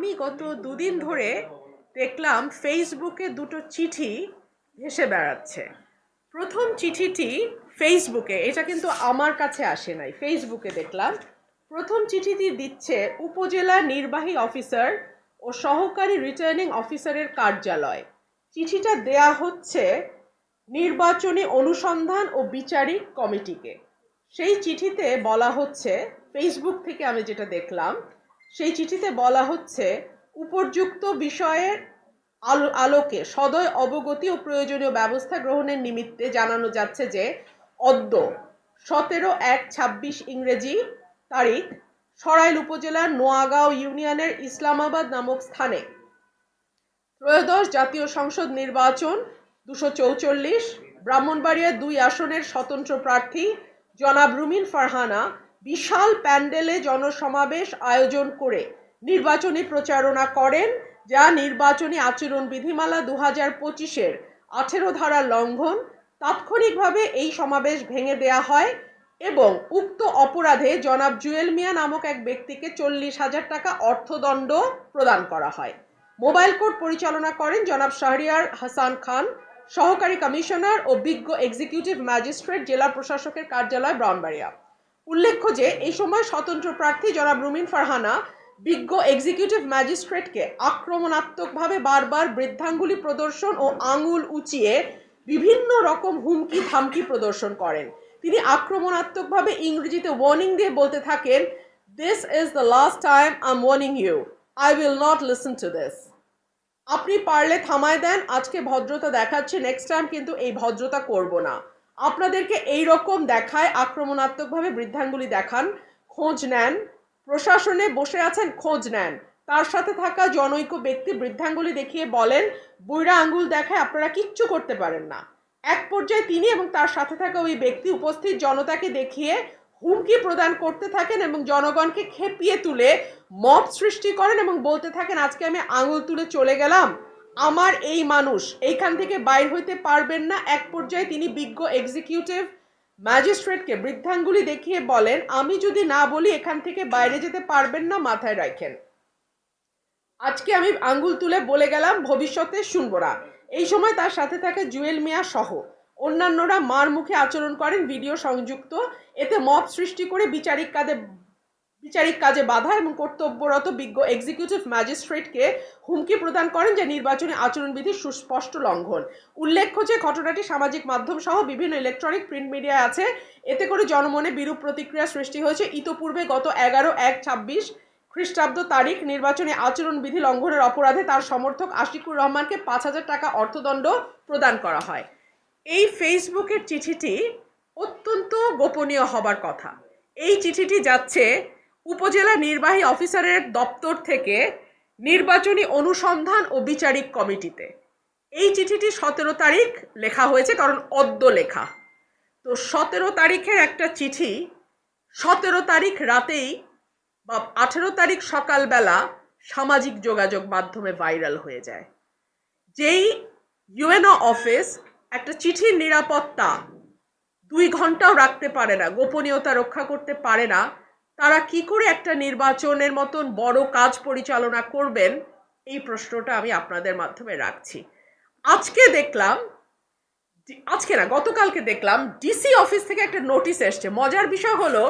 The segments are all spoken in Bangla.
আমি গত দুদিন ধরে দেখলাম ফেসবুকে দুটো চিঠি ভেসে বেড়াচ্ছে। প্রথম চিঠিটি ফেসবুকে, এটা কিন্তু আমার কাছে আসে নাই, ফেসবুকে দেখলাম। প্রথম চিঠিটি দিচ্ছে উপজেলা নির্বাহী অফিসার ও সহকারী রিটার্নিং অফিসারের কার্যালয়। চিঠিটা দেয়া হচ্ছে নির্বাচনী অনুসন্ধান ও বিচারিক কমিটিকে। সেই চিঠিতে বলা হচ্ছে, ফেসবুক থেকে আমি যেটা দেখলাম সেই চিঠিতে বলা হচ্ছে উপর্যুক্ত বিষয়ের আলো, আলোকে সদয় অবগতি ও প্রয়োজনীয় ব্যবস্থা গ্রহণের নিমিত্তে জানানো যাচ্ছে যে, অদ্য সতেরো এক ছাব্বিশ ইংরেজি তারিখ, সরাইল উপজেলার নোয়াগাঁও ইউনিয়নের ইসলামাবাদ নামক স্থানে। ত্রয়োদশ জাতীয় সংসদ নির্বাচন, দুশো চৌচল্লিশ ব্রাহ্মণবাড়িয়া দুই আসনের স্বতন্ত্র প্রার্থী জনাব রুমিন ফারহানা বিশাল প্যান্ডেলে জনসমাবেশ আয়োজন করে নির্বাচনী প্রচারণা করেন, যা নির্বাচনী আচরণ বিধিমালা দু হাজার পঁচিশের আঠেরো ধারা লঙ্ঘন, তাৎক্ষণিকভাবে এই সমাবেশ ভেঙে দেয়া হয় এবং উক্ত অপরাধে জনাব জুয়েল মিয়া নামক এক ব্যক্তিকে চল্লিশ হাজার টাকা অর্থদণ্ড প্রদান করা হয়। মোবাইল কোর্ট পরিচালনা করেন জনাব শাহরিয়ার হাসান খান, সহকারী কমিশনার ও বিজ্ঞ এক্সিকিউটিভ ম্যাজিস্ট্রেট জেলা প্রশাসকের কার্যালয় ব্রাউনবাড়িয়া উল্লেখ্য যে, এই সময় স্বতন্ত্র প্রার্থী জনাব রুমিন ফারহানা বিজ্ঞ এক্সিকিউটিভ ম্যাজিস্ট্রেটকে আক্রমণাত্মকভাবে বারবার বৃদ্ধাঙ্গুলি প্রদর্শন ও আঙুল উঁচিয়ে বিভিন্ন রকম হুমকি ধামকি প্রদর্শন করেন। তিনি আক্রমণাত্মকভাবে ইংরেজিতে ওয়ার্নিং দিয়ে বলতে থাকেন this is the last time I am warning you I will not listen to this আপনি পারলে থামায় দেন, আজকে ভদ্রতা দেখাচ্ছে নেক্সট টাইম কিন্তু এই ভদ্রতা করব না। আপনাদেরকে এই রকম দেখায়, আক্রমণাত্মকভাবে বৃদ্ধাঙ্গুলি দেখান, খোঁজ নেন, প্রশাসনে বসে আছেন, খোঁজ নেন। তার সাথে থাকা জনৈক ব্যক্তি বৃদ্ধাঙ্গুলি দেখিয়ে বলেন বুইরা আঙ্গুল দেখায় আপনারা কিচ্ছু করতে পারেন না। এক পর্যায়ে তিনি এবং তার সাথে থাকা ওই ব্যক্তি উপস্থিত জনতাকে দেখিয়ে হুমকি প্রদান করতে থাকেন এবং জনগণকে খেপিয়ে তুলে মব সৃষ্টি করেন এবং বলতে থাকেন, আজকে আমি আঙুল তুলে চলে গেলাম। আমার এই মানুষ, এইখান থেকে বাইর হইতে পারবেন না। এক পর্যায়ে তিনি বিজ্ঞ এক্সিকিউটিভ ম্যাজিস্ট্রেটকে বৃদ্ধাঙ্গুলি দেখিয়ে বলেন, আমি যদি না বলি এখান থেকে বাইরে যেতে পারবেন না, মাথায় রাখেন। আজকে আমি আঙ্গুল তুলে বলে গেলাম, ভবিষ্যতে শুনব না। এই সময় তার সাথে থাকে জুয়েল মিয়া সহ। অন্যান্যরা মার মুখে আচরণ করেন, ভিডিও সংযুক্ত। এতে মব সৃষ্টি করে বিচারিক কাজে বিচারিক কাজে বাধা এবং কর্তব্যরত বিজ্ঞ এক্সিকিউটিভ ম্যাজিস্ট্রেটকে হুমকি প্রদান করেন যে নির্বাচনী আচরণবিধির সুস্পষ্ট লঙ্ঘন। উল্লেখ্য যে ঘটনাটি সামাজিক মাধ্যম সহ বিভিন্ন ইলেকট্রনিক প্রিন্ট মিডিয়ায় আছে। এতে করে জনমনে বিরূপ প্রতিক্রিয়া সৃষ্টি হয়েছে। ইতোপূর্বে গত এগারো এক ছাব্বিশ খ্রিস্টাব্দ তারিখ নির্বাচনী আচরণবিধি লঙ্ঘনের অপরাধে তার সমর্থক আশিকুর রহমানকে পাঁচ হাজার টাকা অর্থদণ্ড প্রদান করা হয়। এই ফেসবুকের চিঠিটি অত্যন্ত গোপনীয় হবার কথা। এই চিঠিটি যাচ্ছে উপজেলা নির্বাহী অফিসারের দপ্তর থেকে নির্বাচনী অনুসন্ধান ও বিচারিক কমিটিতে। এই চিঠিটি সতেরো তারিখ লেখা হয়েছে, কারণ অদ্য লেখা। তো সতেরো তারিখের একটা চিঠি, সতেরো তারিখ রাতেই বা আঠেরো তারিখ সকালবেলা সামাজিক যোগাযোগ মাধ্যমে ভাইরাল হয়ে যায়। যেই ইউএনও অফিস একটা চিঠির নিরাপত্তা দুই ঘন্টাও রাখতে পারে না, গোপনীয়তা রক্ষা করতে পারে না তারা কি করে একটা নির্বাচনের মতন বড় কাজ পরিচালনা করবেন? এই প্রশ্নটা আমি আপনাদের মাধ্যমে রাখছি। আজকে দেখলাম, আজকে না, গতকালকে দেখলাম ডিসি অফিস থেকে একটা নোটিশ এসছে। মজার বিষয় হলো,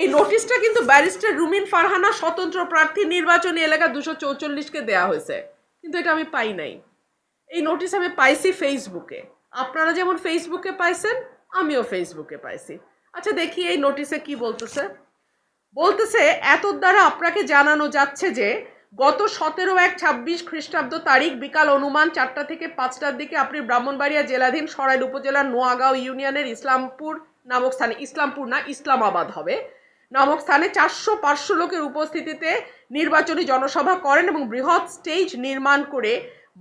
এই নোটিশটা কিন্তু ব্যারিস্টার রুমিন ফারহানা স্বতন্ত্র প্রার্থী নির্বাচনী এলাকা দুশো চৌচল্লিশকে দেওয়া হয়েছে। কিন্তু এটা আমি পাই নাই। এই নোটিশ আমি পাইছি ফেসবুকে আপনারা যেমন ফেসবুকে পাইছেন, আমিও ফেসবুকে পাইছি। আচ্ছা দেখি এই নোটিশে কি বলতেছে। বলতেছে, এত দ্বারা আপনাকে জানানো যাচ্ছে যে, গত সতেরো এক ছাব্বিশ খ্রিস্টাব্দ তারিখ বিকাল অনুমান চারটা থেকে পাঁচটার দিকে আপনি ব্রাহ্মণবাড়িয়া জেলাধীন সরাইল উপজেলার নোয়াগাঁও ইউনিয়নের ইসলামপুর নামক স্থানে, ইসলামপুর না, ইসলামাবাদ হবে, নামক স্থানে চারশো পাঁচশো লোকের উপস্থিতিতে নির্বাচনী জনসভা করেন এবং বৃহৎ স্টেজ নির্মাণ করে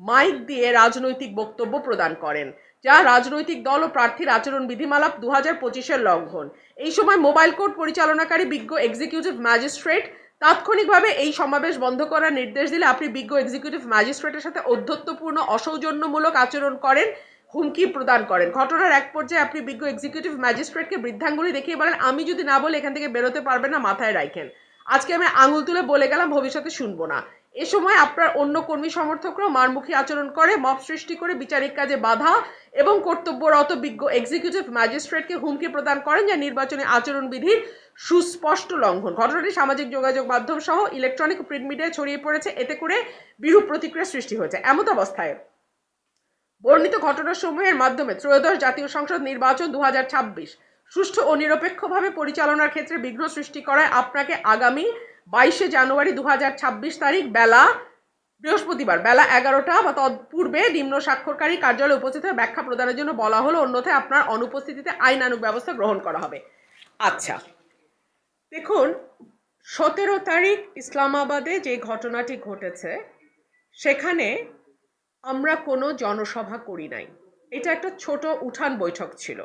মাইক দিয়ে রাজনৈতিক বক্তব্য প্রদান করেন। যা রাজনৈতিক দল ও প্রার্থীর আচরণ বিধিমালা দু হাজার পঁচিশের লঙ্ঘন। এই সময় মোবাইল কোর্ট পরিচালনাকারী বিজ্ঞ এক্সিকিউটিভ ম্যাজিস্ট্রেট তাৎক্ষণিকভাবে এই সমাবেশ বন্ধ করার নির্দেশ দিলে আপনি বিজ্ঞ এক্সিকিউটিভ ম্যাজিস্ট্রেটের সাথে অধ্যত্বপূর্ণ অসৌজন্যমূলক আচরণ করেন, হুমকি প্রদান করেন। ঘটনার এক পর্যায়ে আপনি বিজ্ঞ এক্সিকিউটিভ ম্যাজিস্ট্রেটকে বৃদ্ধাঙ্গুলি দেখিয়ে বলেন, আমি যদি না বলে এখান থেকে বেরোতে পারবেন না, মাথায় রাখেন আজকে আমি আঙুল তুলে বলে গেলাম, ভবিষ্যতে শুনব না। এ সময় আপনার অন্য কর্মী সমর্থকরা মারমুখী আচরণ করে, মব সৃষ্টি করে, বিচারিক কাজে বাধা এবং কর্তব্যরত বিজ্ঞ এক্সিকিউটিভ ম্যাজিস্ট্রেটকে হুমকি প্রদান করেন যা নির্বাচনী আচরণবিধির সুস্পষ্ট লঙ্ঘন। ঘটনাটি সামাজিক যোগাযোগ মাধ্যম সহ ইলেকট্রনিক প্রিন্ট মিডিয়ায় ছড়িয়ে পড়েছে। এতে করে বিরূপ প্রতিক্রিয়া সৃষ্টি হয়েছে। এমত অবস্থায় বর্ণিত ঘটনাসমূহের মাধ্যমে ত্রয়োদশ জাতীয় সংসদ নির্বাচন দু হাজার ছাব্বিশ সুষ্ঠু ও নিরপেক্ষভাবে পরিচালনার ক্ষেত্রে বিঘ্ন সৃষ্টি করায় আপনাকে আগামী বাইশে জানুয়ারি দু হাজার ছাব্বিশ তারিখ বেলা বৃহস্পতিবার, বেলা এগারোটা বা তৎপূর্বে নিম্ন স্বাক্ষরকারী কার্যালয়ে উপস্থিত হয়ে ব্যাখ্যা প্রদানের জন্য বলা হলো, অন্যথায় আপনার অনুপস্থিতিতে আইনানুগ ব্যবস্থা গ্রহণ করা হবে। আচ্ছা দেখুন, সতেরো তারিখ ইসলামাবাদে যে ঘটনাটি ঘটেছে, সেখানে আমরা কোনো জনসভা করি নাই। এটা একটা ছোট উঠান বৈঠক ছিল।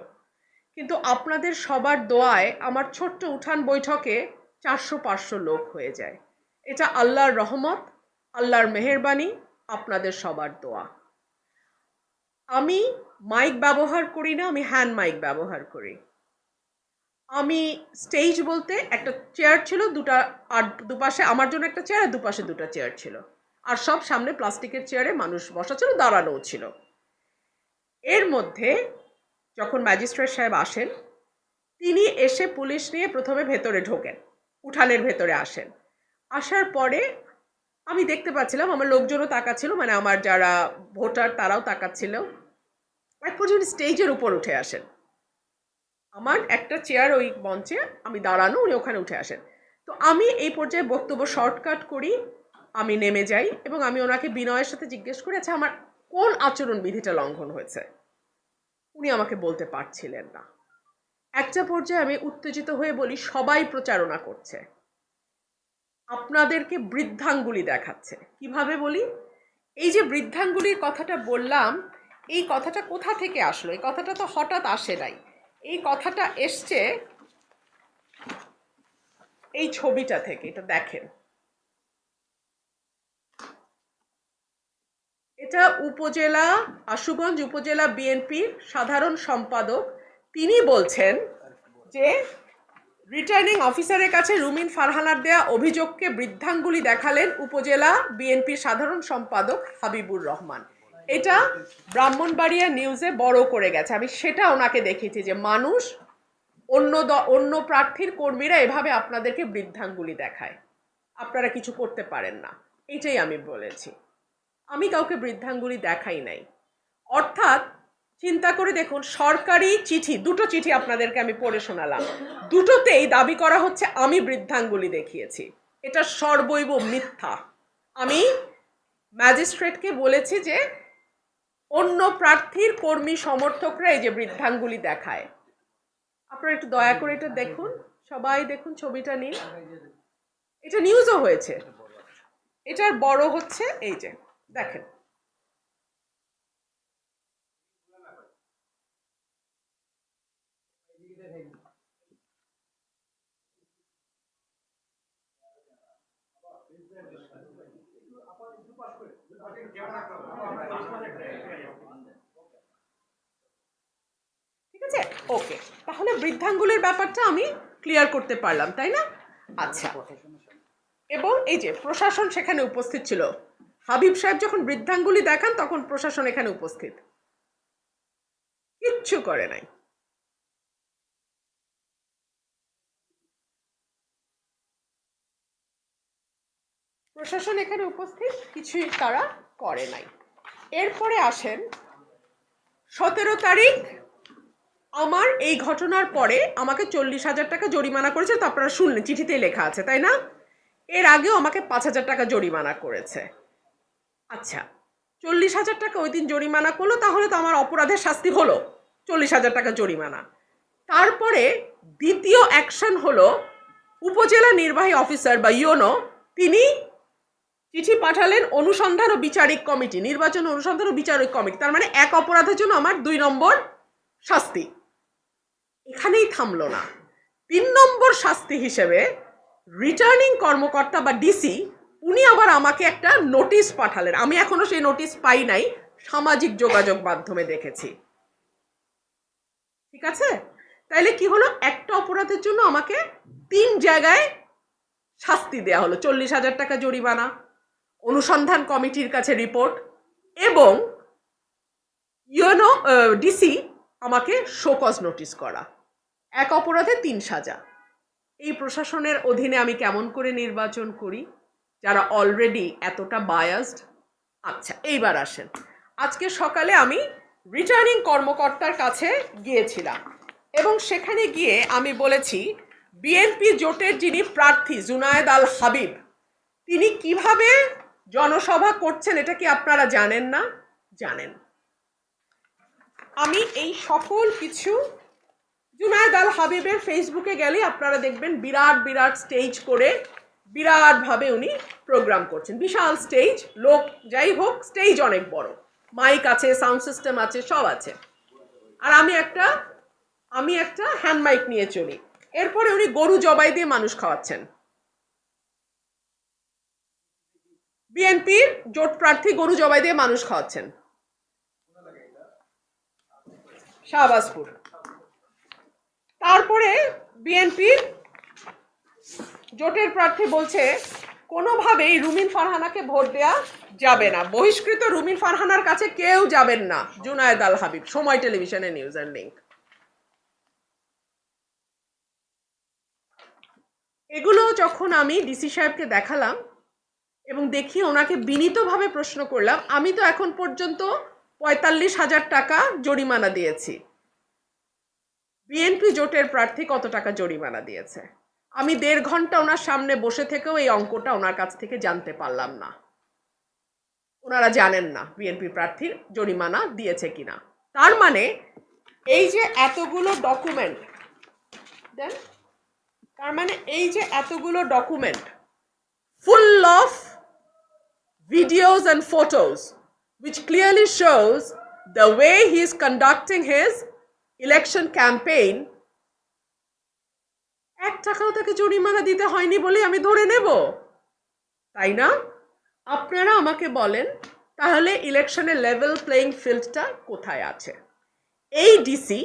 কিন্তু আপনাদের সবার দোয়ায় আমার ছোট্ট উঠান বৈঠকে চারশো পাঁচশো লোক হয়ে যায়। এটা আল্লাহর রহমত, আল্লাহর মেহেরবানি, আপনাদের সবার দোয়া। আমি মাইক ব্যবহার করি না, আমি হ্যান্ড মাইক ব্যবহার করি। আমি স্টেজ বলতে একটা চেয়ার ছিল, দুটা আর দুপাশে, আমার জন্য একটা চেয়ার আর দুপাশে দুটো চেয়ার ছিল। আর সব সামনে প্লাস্টিকের চেয়ারে মানুষ বসা ছিল, দাঁড়ানোও ছিল। এর মধ্যে যখন ম্যাজিস্ট্রেট সাহেব আসেন, তিনি এসে পুলিশ নিয়ে প্রথমে ভেতরে ঢোকেন। উঠানের ভেতরে আসেন। আসার পরে আমি দেখতে পাচ্ছিলাম আমার লোকজনও তাকাচ্ছিল মানে আমার যারা ভোটার তারাও তাকাচ্ছিল। এক পর্যন্ত স্টেজের উপর উঠে আসেন। আমার একটা চেয়ার ওই মঞ্চে আমি দাঁড়ানো, উনি ওখানে উঠে আসেন। তো আমি এই পর্যায়ে বক্তব্য শর্টকাট করি, আমি নেমে যাই এবং আমি ওনাকে বিনয়ের সাথে জিজ্ঞেস করি আচ্ছা আমার কোন আচরণ বিধিটা লঙ্ঘন হয়েছে? উনি আমাকে বলতে পারছিলেন না। একটা পর্যায়ে আমি উত্তেজিত হয়ে বলি, সবাই প্রচারণা করছে। আপনাদেরকে বৃদ্ধাঙ্গুলি দেখাচ্ছে। কীভাবে বলি? এই যে বৃদ্ধাঙ্গুলির কথাটা বললাম, এই কথাটা কোথা থেকে আসলো? এই কথাটা তো হঠাৎ আসে নাই। এই কথাটা এসছে এই ছবিটা থেকে, এটা দেখেন। এটা উপজেলা, আশুগঞ্জ উপজেলা বিএনপির সাধারণ সম্পাদক তিনি বলছেন যে রিটার্নিং অফিসারের কাছে রুমিন ফারহানার দেয়া অভিযোগকে বৃদ্ধাঙ্গুলি দেখালেন উপজেলা বিএনপির সাধারণ সম্পাদক হাবিবুর রহমান। এটা ব্রাহ্মণবাড়িয়া নিউজে বড় করে গেছে। আমি সেটা ওনাকে দেখেছি যে মানুষ, অন্য অন্য প্রার্থীর কর্মীরা এভাবে আপনাদেরকে বৃদ্ধাঙ্গুলি দেখায়। আপনারা কিছু করতে পারেন না। এটাই আমি বলেছি। আমি কাউকে বৃদ্ধাঙ্গুলি দেখাই নাই। অর্থাৎ চিন্তা করে দেখুন, সরকারি চিঠি, দুটো চিঠি আপনাদেরকে আমি পড়ে শোনালাম। দুটোতেই দাবি করা হচ্ছে, আমি বৃদ্ধাঙ্গুলি দেখিয়েছি। এটা সর্বৈব মিথ্যা। আমি ম্যাজিস্ট্রেটকে বলেছি যে, অন্য প্রার্থীর কর্মী সমর্থকরা এই যে বৃদ্ধাঙ্গুলি দেখায়। আপনারা একটু দয়া করে এটা দেখুন। সবাই দেখুন, ছবিটা নিন। এটা নিউজও হয়েছে। এটার বড় হচ্ছে, এই যে, দেখেন ঠিক আছে ওকে তাহলে বৃদ্ধাঙ্গুলের ব্যাপারটা আমি ক্লিয়ার করতে পারলাম, তাই না? আচ্ছা। এবং এই যে প্রশাসন সেখানে উপস্থিত ছিল। হাবিব সাহেব যখন বৃদ্ধাঙ্গুলি দেখান, তখন প্রশাসন এখানে উপস্থিত। কিচ্ছু করে নাই। প্রশাসন এখানে উপস্থিত, কিছুই তারা করে নাই। এরপরে আসেন সতেরো তারিখ আমার এই ঘটনার পরে আমাকে চল্লিশ হাজার টাকা জরিমানা করেছে তো আপনারা শুনলেন চিঠিতেই লেখা আছে, তাই না? এর আগেও আমাকে পাঁচ হাজার টাকা জরিমানা করেছে। আচ্ছা চল্লিশ হাজার টাকা ওই দিন জরিমানা করল, তাহলে তো আমার অপরাধের শাস্তি হলো, চল্লিশ হাজার টাকা জরিমানা। তারপরে দ্বিতীয় অ্যাকশন হলো, উপজেলা নির্বাহী অফিসার বা ইওনো, তিনি চিঠি পাঠালেন অনুসন্ধান ও বিচারিক কমিটি, নির্বাচন অনুসন্ধান ও বিচারিক কমিটি, তার মানে এক অপরাধের জন্য আমার দুই নম্বর শাস্তি। এখানেই থামলো না। তিন নম্বর শাস্তি হিসেবে রিটার্নিং কর্মকর্তা বা ডিসি উনি আবার আমাকে একটা নোটিশ পাঠালেন। আমি এখনও সেই নোটিশ পাই নাই, সামাজিক যোগাযোগ মাধ্যমে দেখেছি। ঠিক আছে? তাইলে কি হলো? একটা অপরাধের জন্য আমাকে তিন জায়গায় শাস্তি দেয়া হলো। চল্লিশ হাজার টাকা জরিমানা, অনুসন্ধান কমিটির কাছে রিপোর্ট এবং ইউনো ডিসি আমাকে শোকজ নোটিশ করা। এক অপরাধে তিন সাজা। এই প্রশাসনের অধীনে আমি কেমন করে নির্বাচন করি? যারা অলরেডি এতটা বায়াসড আচ্ছা এইবার আসেন। আজকে সকালে আমি রিটার্নিং কর্মকর্তার কাছে গিয়েছিলাম এবং সেখানে গিয়ে আমি বলেছি বিএনপি জোটের যিনি প্রার্থী জুনায়েদ আল হাবিব, তিনি কীভাবে জনসভা করছেন এটা কি আপনারা জানেন না? জানেন। আমি এই সকল কিছু জুনায়দ আল হাবিবের ফেসবুকে গেলে আপনারা দেখবেন বিরাট বিরাট স্টেজ করে বিরাটভাবে উনি প্রোগ্রাম করছেন। বিশাল স্টেজ লোক যাই হোক স্টেজ অনেক বড়। মাইক আছে সাউন্ড সিস্টেম আছে, সব আছে। আর আমি একটা আমি একটা হ্যান্ড মাইক নিয়ে চলি। এরপরে উনি গরু জবাই দিয়ে মানুষ খাওয়াচ্ছেন। বিএনপির জোট প্রার্থী গরু জবাই দিয়ে মানুষ খাওয়াচ্ছেন। শাহবাজপুর। তারপরে বিএনপির জোটের প্রার্থী বলছে, কোনোভাবেই রুমিন ফারহানাকে ভোট দেয়া যাবে না। বহিষ্কৃত রুমিন ফারহানার কাছে কেউ যাবেন না। জুনায়দ আল হাবিব, সময় টেলিভিশনে নিউজ অ্যান্ড লিঙ্ক। এগুলো যখন আমি ডিসি সাহেবকে দেখালাম এবং দেখি ওনাকে বিনীতভাবে প্রশ্ন করলাম, আমি তো এখন পর্যন্ত পঁয়তাল্লিশ হাজার টাকা জরিমানা দিয়েছি। বিএনপি জোটের প্রার্থী কত টাকা জরিমানা দিয়েছে? আমি দেড় ঘণ্টা ওনার সামনে বসে থেকেও এই অঙ্কটা ওনার কাছ থেকে জানতে পারলাম না। ওনারা জানেন না বিএনপি প্রার্থীর জরিমানা দিয়েছে কিনা। তার মানে এই যে এতগুলো ডকুমেন্ট দেন, তার মানে এই যে এতগুলো document full of videos and photos which clearly shows the way he is conducting his election campaign. এক টাকাও তাকে জরিমানা দিতে হয়নি বলে আমি ধরে নেব। তাই না? আপনারা আমাকে বলেন, তাহলে ইলেকশনের লেভেল প্লেইং ফিল্ডটা কোথায় আছে? এই ডিসি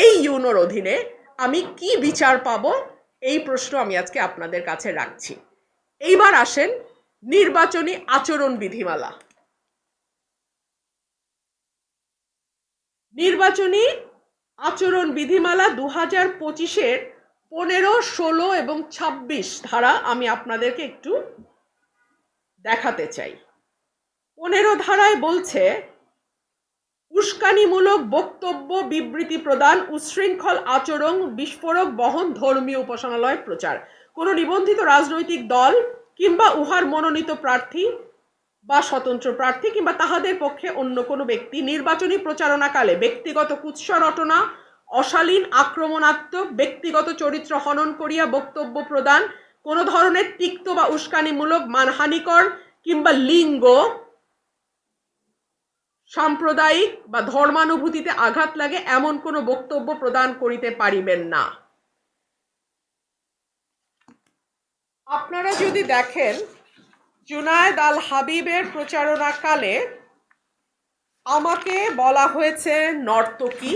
এই ইউনোর অধীনে আমি কি বিচার পাবো? এই প্রশ্ন আমি আজকে আপনাদের কাছে রাখছি। এইবার আসেন নির্বাচনী আচরণ বিধিমালা। নির্বাচনী আচরণ বিধিমালা দু হাজার পঁচিশের পনেরো, ষোলো এবং ছাব্বিশ ধারা আমি আপনাদেরকে একটু দেখাতে চাই। পনেরো ধারায় বলছে, উস্কানিমূলক বক্তব্য, বিবৃতি প্রদান উচ্ছৃঙ্খল আচরণ, বিস্ফোরক, বহন, ধর্মীয় উপাসনালয় প্রচার। কোনো নিবন্ধিত রাজনৈতিক দল কিংবা উহার মনোনীত প্রার্থী বা স্বতন্ত্র প্রার্থী কিংবা তাহাদের পক্ষে অন্য কোনো ব্যক্তি নির্বাচনী প্রচারণাকালে ব্যক্তিগত কুৎস রটনা, অশালীন, আক্রমণাত্মক, ব্যক্তিগত চরিত্র হনন করিয়া বক্তব্য প্রদান, কোনো ধরনের তিক্ত বা উস্কানিমূলক, মানহানিকর কিংবা লিঙ্গ সাম্প্রদায়িক বা ধর্মানুভূতিতে আঘাত লাগে এমন কোনো বক্তব্য প্রদান করিতে পারিবেন না। আপনারা যদি দেখেন জুনায়েদ আল হাবিবের প্রচারণাকালে আমাকে বলা হয়েছে, নর্তকী।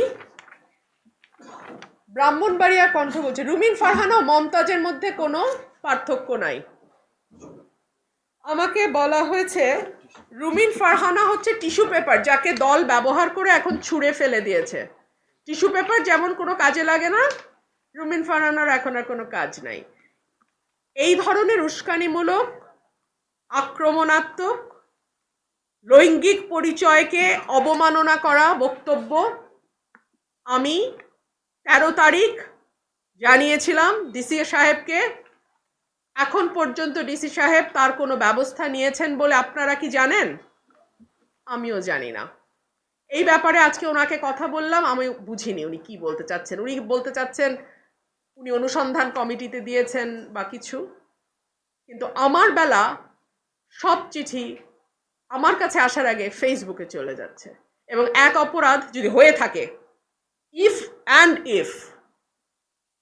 ব্রাহ্মণবাড়িয়া কণ্ঠ বলছে, রুমিন ফারহানা ও মমতাজের মধ্যে কোনো পার্থক্য নাই। আমাকে বলা হয়েছে, রুমিন ফারহানা হচ্ছে টিস্যু পেপার যাকে দল ব্যবহার করে এখন ছুঁড়ে ফেলে দিয়েছে। টিস্যু পেপার যেমন কোনো কাজে লাগে না, রুমিন ফারহানার এখন আর কোনো কাজ নাই। এই ধরনের উস্কানিমূলক আক্রমণাত্মক, লৈঙ্গিক পরিচয়কে অবমাননা করা বক্তব্য আমি তেরো তারিখ জানিয়েছিলাম ডিসি সাহেবকে। এখন পর্যন্ত ডিসি সাহেব তার কোনো ব্যবস্থা নিয়েছেন বলে আপনারা কি জানেন? আমিও জানি না। এই ব্যাপারে আজকে ওনাকে কথা বললাম, আমি বুঝিনি উনি কি বলতে চাচ্ছেন। উনি বলতে চাচ্ছেন, উনি অনুসন্ধান কমিটিতে দিয়েছেন বা কিছু। কিন্তু আমার বেলা সব চিঠি আমার কাছে আসার আগে ফেসবুকে চলে যাচ্ছে। এবং এক অপরাধ যদি হয়ে থাকে ইফ অ্যান্ড ইফ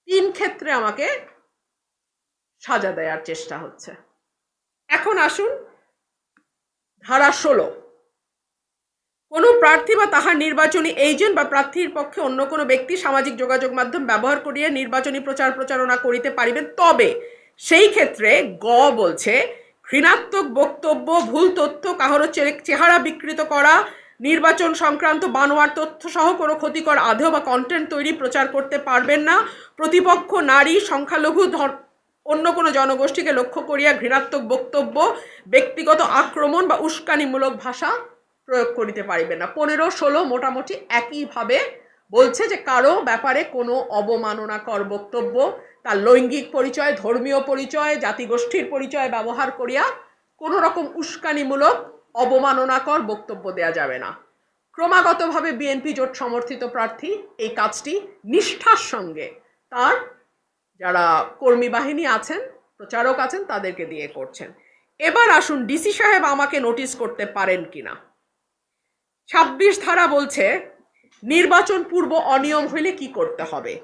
তিন ক্ষেত্রে আমাকে সাজা দেওয়ার চেষ্টা হচ্ছে। এখন আসুন, ধারা ষোলো। কোনো প্রার্থী বা তাহার নির্বাচনী এজেন্ট বা প্রার্থীর পক্ষে অন্য কোনো ব্যক্তি সামাজিক যোগাযোগ মাধ্যম ব্যবহার করিয়া নির্বাচনী প্রচার প্রচারণা করিতে পারিবেন, তবে সেই ক্ষেত্রে গ বলছে ঘৃণাত্মক বক্তব্য, ভুল তথ্য, কাহারও চে- চেহারা বিকৃত করা, নির্বাচন সংক্রান্ত বানোয়ার তথ্য সহ কোনো ক্ষতিকর আধেয় বা কন্টেন্ট তৈরি, প্রচার করতে পারবেন না। প্রতিপক্ষ নারী, সংখ্যালঘু অন্য কোনো জনগোষ্ঠীকে লক্ষ্য করিয়া ঘৃণাত্মক বক্তব্য, ব্যক্তিগত আক্রমণ বা উস্কানিমূলক ভাষা প্রয়োগ করিতে পারিবেন না। পনেরো, ষোলো, মোটামুটি একইভাবে বলছে যে কারও ব্যাপারে কোনো অবমাননাকর বক্তব্য, তার লৈঙ্গিক পরিচয়, ধর্মীয় পরিচয়, জাতিগোষ্ঠীর পরিচয় ব্যবহার করিয়া কোনো রকম উস্কানিমূলক, অবমাননাকর বক্তব্য দেয়া যাবে না। ক্রমাগতভাবে বিএনপি জোট সমর্থিত প্রার্থী এই কাজটি নিষ্ঠার সঙ্গে তার যারা কর্মী বাহিনী আছেন, প্রচারক আছেন, তাদেরকে দিয়ে করছেন। এবার আসুন ডিসি সাহেব আমাকে নোটিশ করতে পারেন কিনা। ছাব্বিশ ধারা বলছে নির্বাচন পূর্ব অনিয়ম হইলে কি করতে হবে?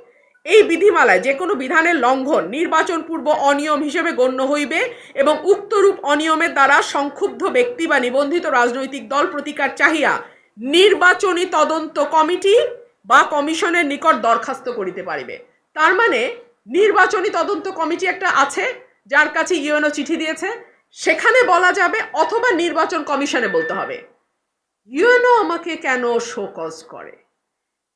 এই বিধিমালায় যে কোনো বিধানের লঙ্ঘন নির্বাচন পূর্ব অনিয়ম হিসেবে গণ্য হইবে এবং উক্তরূপ অনিয়মের দ্বারা সংক্ষুব্ধ ব্যক্তি বা নিবন্ধিত রাজনৈতিক দল প্রতিকার চাহিয়া নির্বাচনী তদন্ত কমিটি বা কমিশনের নিকট দরখাস্ত করিতে পারিবে। তার মানে নির্বাচনী তদন্ত কমিটি একটা আছে, যার কাছে ইউএনও চিঠি দিয়েছে, সেখানে বলা যাবে অথবা নির্বাচন কমিশনে বলতে হবে। ইউএনও আমাকে কেন শোকজ করে?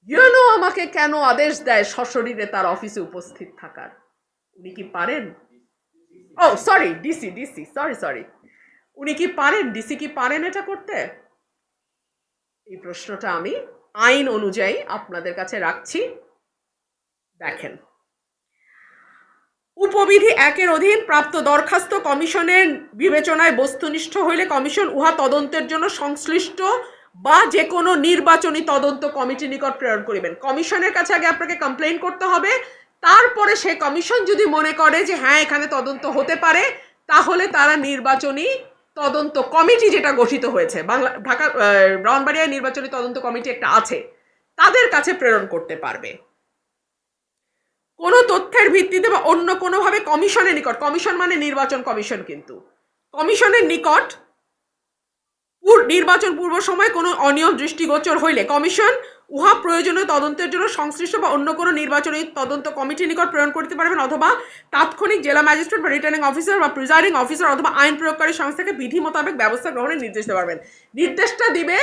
ইউএনও আমাকে কেন আদেশ দেয় সশরীরে তার অফিসে উপস্থিত থাকার? উনি কি পারেন? ও sorry DC DC sorry sorry উনি কি পারেন? ডিসি কি পারেন এটা করতে? এই প্রশ্নটা আমি আইন অনুযায়ী আপনাদের কাছে রাখছি। দেখেন। উপবিধি একের অধীন প্রাপ্ত দরখাস্ত কমিশনের বিবেচনায় বস্তুনিষ্ঠ হইলে কমিশন উহা তদন্তের জন্য সংশ্লিষ্ট বা যে কোনো নির্বাচনী তদন্ত কমিটি নিকট প্রেরণ করিবেন। কমিশনের কাছে আগে আপনাকে কমপ্লেন করতে হবে। তারপরে সে কমিশন যদি মনে করে যে হ্যাঁ এখানে তদন্ত হতে পারে তাহলে তারা নির্বাচনী তদন্ত কমিটি যেটা গঠিত হয়েছে বাংলা ঢাকা আহ, ব্রাহ্মণবাড়িয়া নির্বাচনী তদন্ত কমিটি একটা আছে তাদের কাছে প্রেরণ করতে পারবে। কোনো তথ্যের ভিত্তিতে বা অন্য কোনোভাবে কমিশনের নিকট কমিশন মানে নির্বাচন কমিশন কিন্তু। কমিশনের নিকট নির্বাচন পূর্ব সময় কোনো অনিয়ম দৃষ্টিগোচর হইলে কমিশন উহা প্রয়োজনীয় তদন্তের জন্য সংশ্লিষ্ট বা অন্য কোনো নির্বাচনী তদন্ত কমিটির নিকট প্রেরণ করতে পারবেন অথবা তাৎক্ষণিক জেলা ম্যাজিস্ট্রেট বা রিটার্নিং অফিসার বা প্রিজাইডিং অফিসার অথবা আইন প্রয়োগকারী সংস্থাকে বিধি মোতাবেক ব্যবস্থা গ্রহণের নির্দেশ দিতে পারবেন। নির্দেশটা দিবে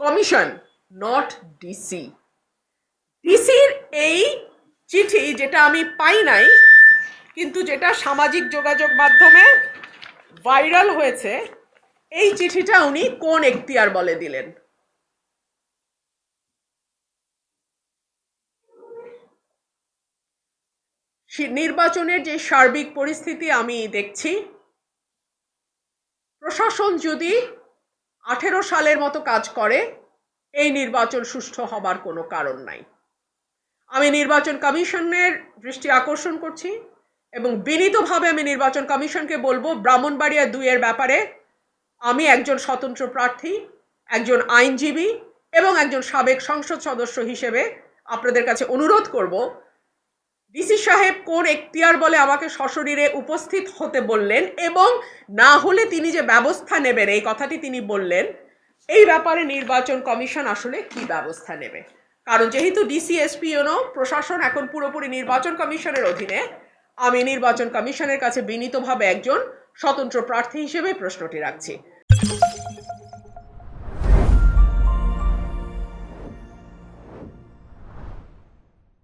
কমিশন নট ডিসি ডিসির এই চিঠি যেটা আমি পাই নাই, কিন্তু যেটা সামাজিক যোগাযোগ মাধ্যমে ভাইরাল হয়েছে এই চিঠিটা উনি কোন এখতিয়ার বলে দিলেন? নির্বাচনের যে সার্বিক পরিস্থিতি আমি দেখছি, প্রশাসন যদি আঠেরো সালের মতো কাজ করে, এই নির্বাচন সুষ্ঠু হবার কোনো কারণ নাই। আমি নির্বাচন কমিশনের দৃষ্টি আকর্ষণ করছি এবং বিনীতভাবে আমি নির্বাচন কমিশনকে বলব, ব্রাহ্মণবাড়িয়া দুইয়ের ব্যাপারে আমি একজন স্বতন্ত্র প্রার্থী, একজন আইনজীবী এবং একজন সাবেক সংসদ সদস্য হিসেবে আপনাদের কাছে অনুরোধ করব, ডিসি সাহেব কোন এখতিয়ার বলে আমাকে সশরীরে উপস্থিত হতে বললেন এবং না হলে তিনি যে ব্যবস্থা নেবেন, এই কথাটি তিনি বললেন, এই ব্যাপারে নির্বাচন কমিশন আসলে কি ব্যবস্থা নেবে? কারণ যেহেতু ডিসিএসপিওনো প্রশাসন এখন পুরোপুরি নির্বাচন কমিশনের অধীনে, আমি নির্বাচন কমিশনের কাছে বিনীতভাবে একজন স্বতন্ত্র প্রার্থী হিসেবে প্রশ্নটি রাখছি।